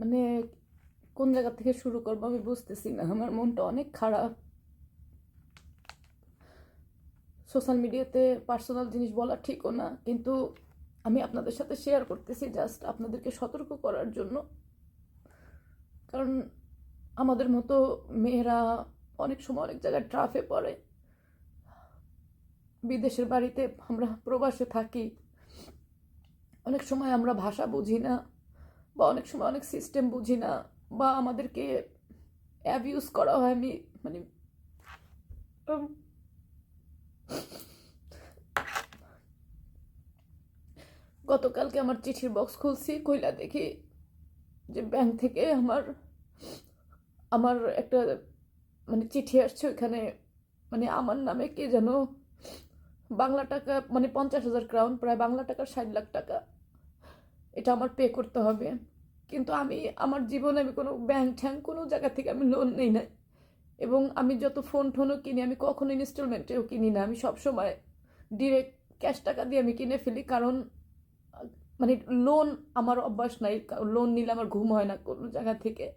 মানে কোন জায়গা থেকে শুরু করব আমি বুঝতেছি না। আমার মনটা অনেক খারাপ। সোশ্যাল মিডিয়াতে পার্সোনাল জিনিস বলা ঠিকও না, কিন্তু আমি আপনাদের সাথে শেয়ার করতেছি জাস্ট আপনাদেরকে সতর্ক করার জন্য। কারণ আমাদের মতো মেয়েরা অনেক সময় অনেক জায়গায় ট্রাফে পড়ে। বিদেশের বাড়িতে আমরা প্রবাসে থাকি, অনেক সময় আমরা ভাষা বুঝি না। বা অনেক সময় অনেক সিস্টেম বুঝি না, বা আমাদেরকে অ্যাবিউজ করা হয়, আমি মানে গতকালকে আমার চিঠির বক্স খুলছি কইলা দেখি যে ব্যাংক থেকে আমার আমার একটা মানে চিঠি আসছে, ওইখানে মানে আমার নামে কে যেন বাংলা টাকা মানে পঞ্চাশ হাজার ক্রাউন প্রায় বাংলা টাকা ষাট লাখ টাকা, এটা আমার পে করতে হবে। কিন্তু আমি, আমার জীবনে আমি কোনো ব্যাংক ঠ্যাং কোনো জায়গা থেকে আমি লোন নেই না এবং আমি যত ফোন টোনও কিনি, আমি কখনো ইনস্টলমেন্টেও কিনি না। আমি সবসময় ডিরেক্ট ক্যাশ টাকা দিয়ে আমি কিনে ফেলি। কারণ মানে লোন আমার অভ্যাস নাই। লোন নিলে আমার ঘুম হয় না কোনো জায়গা থেকে।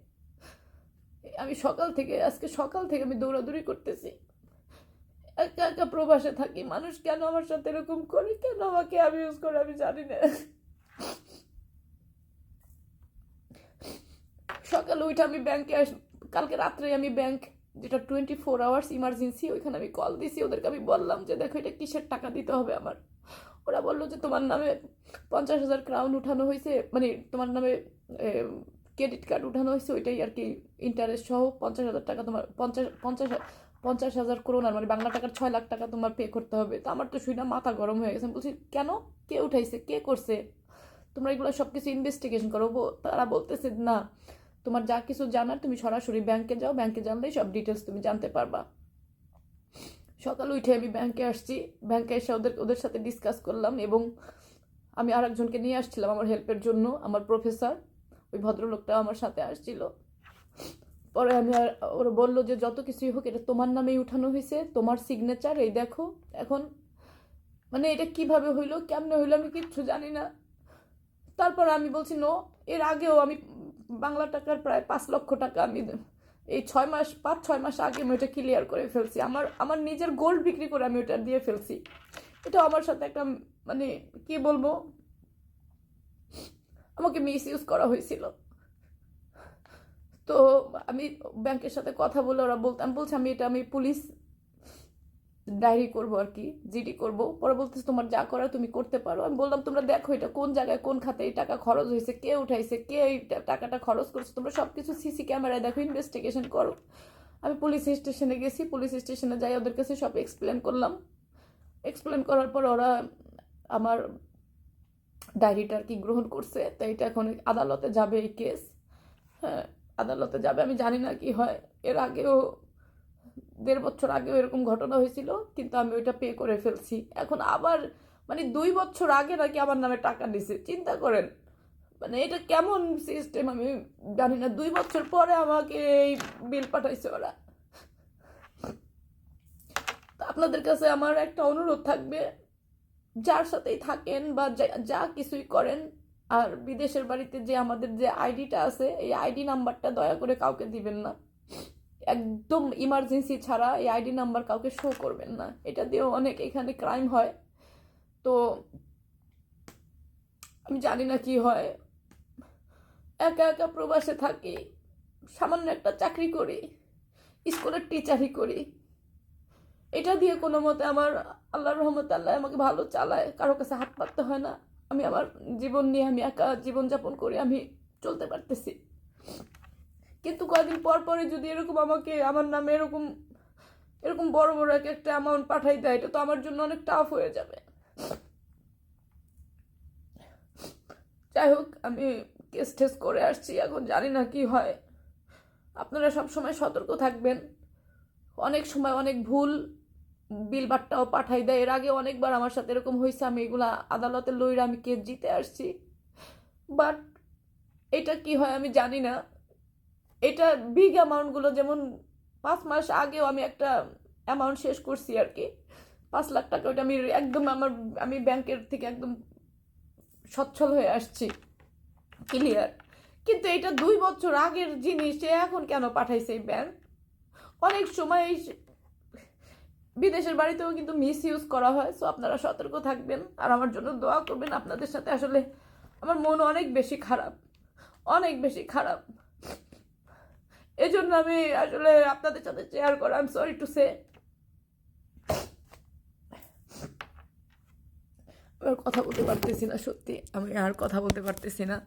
আমি সকাল থেকে, আজকে সকাল থেকে আমি দৌড়াদৌড়ি করতেছি। একা একা প্রবাসে থাকি। মানুষ কেন আমার সাথে এরকম করে? কেন আমাকে আমি ইউজ করে? আমি জানি না। উঠে আমি ব্যাংকে কালকে রাত্রে আমি ব্যাংক যেটা টোয়েন্টি ফোর আওয়ার্স ইমার্জেন্সি ওইখানে আমি কল দিছি। ওদেরকে আমি বললাম যে, দেখো, এটা কিসের টাকা দিতে হবে আমার? ওরা বলল যে, তোমার নামে পঞ্চাশ হাজার ক্রাউন উঠানো হয়েছে মানে তোমার নামে ক্রেডিট কার্ড উঠানো হয়েছে, ওইটাই আর কি ইন্টারেস্ট সহ পঞ্চাশ হাজার টাকা তোমার, পঞ্চাশ পঞ্চাশ পঞ্চাশ হাজার করোনার মানে বাংলা টাকার ছয় লাখ টাকা তোমার পে করতে হবে। তো আমার তো শুই না মাথা গরম হয়ে গেছে। বলছি, কেন? কে উঠাইছে? কে করছে? তোমরা এগুলো সব কিছু ইনভেস্টিগেশন করো তারা বলতেছে, না তোমার যা কিছু জানার তুমি সরাসরি ব্যাংকে যাও, ব্যাংকে জানলেই সব ডিটেলস তুমি জানতে পারবা। সকালে উঠে আমি ব্যাংকে আসছি, ব্যাংকে এসে ওদের ওদের সাথে ডিসকাস করলাম এবং আমি আর একজনকে নিয়ে আসছিলাম আমার হেল্পের জন্য, আমার প্রফেসর ওই ভদ্রলোকটা আমার সাথে আসছিল। পরে আমি আর, ওরা বলল যে যত কিছুই হোক, এটা তোমার নামেই উঠানো হয়েছে, তোমার সিগনেচার এই দেখো, এখন মানে এটা কীভাবে হইল, কেমনে হইল আমি কিচ্ছু জানি না। তারপর আমি বলছি নো এর আগেও আমি বাংলা টাকার প্রায় পাঁচ লক্ষ টাকা আমি এই ছয় মাস, পাঁচ, ছয় মাস আগে আমি ওটা ক্লিয়ার করে ফেলছি। আমার আমার নিজের গোল্ড বিক্রি করে আমি ওটা দিয়ে ফেলছি। এটা আমার সাথে একটা মানে কি বলব? আমাকে মিস ইউজ করা হয়েছিল। তো আমি ব্যাংকের সাথে কথা বলে ওরা বলতাম বলছি, আমি এটা, আমি পুলিশ ডায়েরি করব আর কি, জিডি করব। পরে বলতেছে, তোমার যা করার তুমি করতে পারো। আমি বললাম, তোমরা দেখো এটা কোন জায়গায়, কোন খাতে এই টাকা খরচ হয়েছে, কে উঠাইছে, কে এই টাকাটা খরচ করছে, তোমরা সব কিছু সিসি ক্যামেরায় দেখো ইনভেস্টিগেশন করো। আমি পুলিশ স্টেশনে গেছি, পুলিশ স্টেশনে যাই, ওদের কাছে সব এক্সপ্লেন করলাম। এক্সপ্লেন করার পর ওরা আমার ডায়েরিটা আর কি গ্রহণ করছে। তো এটা এখন আদালতে যাবে এই কেস হ্যাঁ আদালতে যাবে, আমি জানি না কি হয়। এর আগেও দেড় বছর আগেও এরকম ঘটনা হয়েছিল, কিন্তু আমি ওইটা পে করে ফেলছি। এখন আবার মানে দুই বছর আগে নাকি আমার নামে টাকা নিছে, চিন্তা করেন। মানে এটা কেমন সিস্টেম আমি জানি না, দুই বছর পরে আমাকে এই বিল পাঠাইছে ওরা। আপনাদের কাছে আমার একটা অনুরোধ থাকবে, যার সাথেই থাকেন বা যা কিছুই করেন, আর বিদেশের বাড়িতে যে আমাদের যে আইডিটা আছে, এই আইডি নাম্বারটা দয়া করে কাউকে দিবেন না। একদম ইমার্জেন্সি ছাড়া এই আইডি নাম্বার কাউকে শো করবেন না। এটা দিয়েও অনেক এখানে ক্রাইম হয়। তো আমি জানি না কি হয়। একা একা প্রবাসে থাকি, সামান্য একটা চাকরি করি স্কুলের টিচারই করি। এটা দিয়ে কোনো মতে আমার আল্লাহর রহমত আল্লাহ আমাকে ভালো চালায়, কারও কাছে হাত পাততে হয় না। আমি আমার জীবন নিয়ে, আমি একা জীবনযাপন করে আমি চলতে পারতেছি। কিন্তু কয়েকদিন পর পরে যদি এরকম আমাকে, আমার নামে এরকম এরকম বড় বড় এক একটা অ্যামাউন্ট পাঠাই দেয়, এটা তো আমার জন্য অনেক টাফ হয়ে যাবে। যাই হোক, আমি কেস টেস করে আসছি, এখন জানি না কি হয়। আপনারা সব সময় সতর্ক থাকবেন। অনেক সময় অনেক ভুল বিল বাট্টাও পাঠাই দেয়। এর আগে অনেকবার আমার সাথে এরকম হয়েছে, আমি এগুলা আদালতে লইরা আমি কেস জিতে আসছি। বাট এটা কি হয় আমি জানি না। এটা বিগ অ্যামাউন্টগুলো যেমন পাঁচ মাস আগেও আমি একটা অ্যামাউন্ট শেষ করছি আর কি পাঁচ লাখ টাকা ওটা আমি একদম আমার, আমি ব্যাংকের থেকে একদম সচ্ছল হয়ে আসছি ক্লিয়ার কিন্তু এটা দুই বছর আগের জিনিস এখন কেন পাঠাইছে এই ব্যাংক অনেক সময় বিদেশের বাড়িতেও কিন্তু মিস ইউজ করা হয় সো আপনারা সতর্ক থাকবেন আর আমার জন্য দোয়া করবেন আপনাদের সাথে। আসলে আমার মন অনেক বেশি খারাপ, অনেক বেশি খারাপ। এই জন্য আমি আসলে আপনাদের সাথে শেয়ার করা আই সরি টু সে আর কথা বলতে পারতেছি না, সত্যি। আমি আর কথা বলতে পারতেছি না।